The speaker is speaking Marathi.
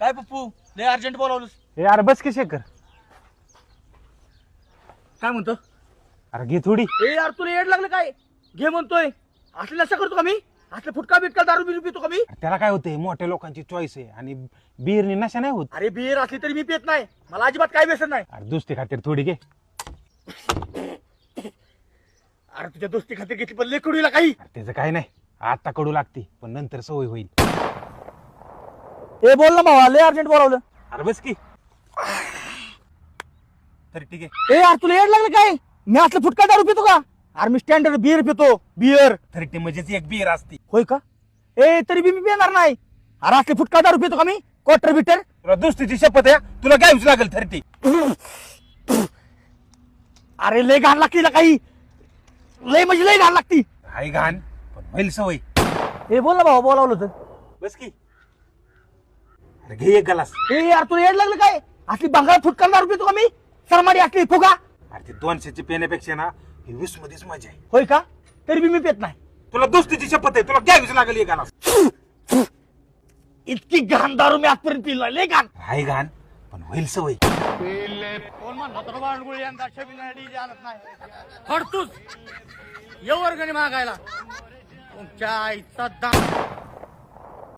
काय पप्पू? लय अर्जंट बोलावलंस. हे अरे बस की शेखर. काय म्हणतो? अरे घे थोडी. ए यार तुला येड लागलं काय? घे म्हणतोय. असलं नसं करतो का मी? असलं फुटका बिटका दारू बिरू पितो का मी? अरे त्याला काय होतंय? मोठ्या लोकांची चॉईस आहे आणि बिरनी नशा नाही होत. अरे बियर असली तरी मी पित नाही. मला अजिबात काय व्यसन नाही. अरे दुसरी खातीर थोडी घे. अरे तुझ्या दोस्ती खातीर घेतली पण लेकडीला काही? त्याचं काय नाही. आता कडू लागते पण नंतर सवय होईल. ए बोल ना भावा लय अर्जंट बोलावलं. अरे बस की. तर ठीक आहे. ए यार तुला येड लागलं काय? मी असलं फुटका दारू पितो का? अरे मी स्टँडर्ड बियर पितो बियर थर्टी म्हणजेच एक बियर असते. होय का? ए तरी बी मी पिणार नाही. अरे असले फुटका दारू पितो का मी? क्वार्टर बिटर तुला दुसरीची शपथ आहे? तुला घ्यावीच लागेल थर्टी अरे लय घाण लागते ना काही. लय म्हणजे लय घाण लागती. हाय घाण पण होईल सवय. ए बोल ना भावा बोलावलं तर बस की. घे एक गलास. ए यार तुला येड लागलं काय? असली बंगाल फुटका दारू पितो का मी? सरमाडी असली फुगा. अरे ते दोनशेची पेण्यापेक्षा ना ही वीस मध्येच मजा आहे. होय का? तरी बी मी पित नाही. तुला दोस्तीची शपथ आहे तुला घ्यावीच लागेल एक गलास. इतकी घाण दारू मी आजपर्यंत पिली नाही लय घाण. हाय घाण पण होईल सवय. हडतूच ये वर्गणी मागायला. तुमच्या आईचा दाम.